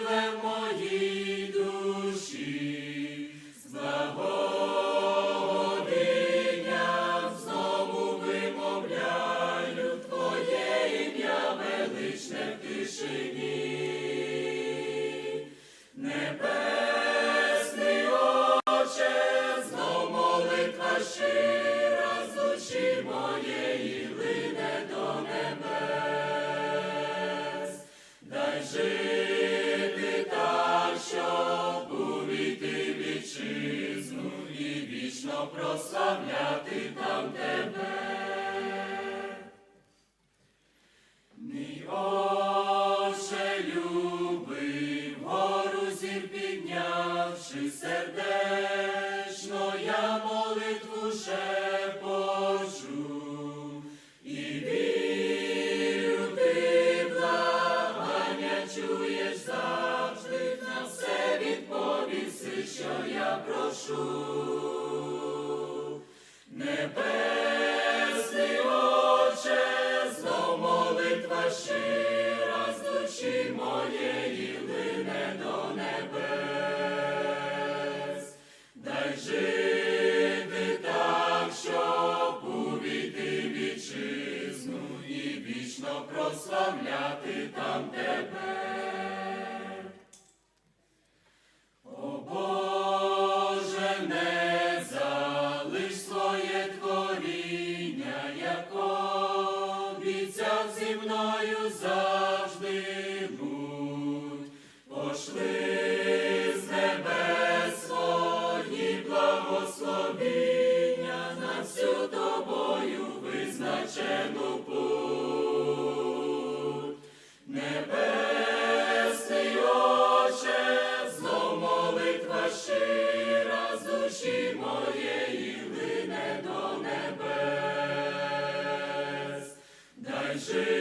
live. Прославляти там тебе. Мій Отче любий, вгору зір піднявши сердечно, я молитву шепочу. І вірю, ти благання чуєш завжди, на все відповіси, що я прошу. Небесний Отче, молитва щира з душі моєї глине до небес, дай жити так, щоб увійти вітчизну і вічно прославляти там тебе. зі мною завжди будь, пошли з небес свої благословіння на всю тобою визначену путь. Небесний Отче, знов молитва щира з душі моєї вине до небес. Дай жити.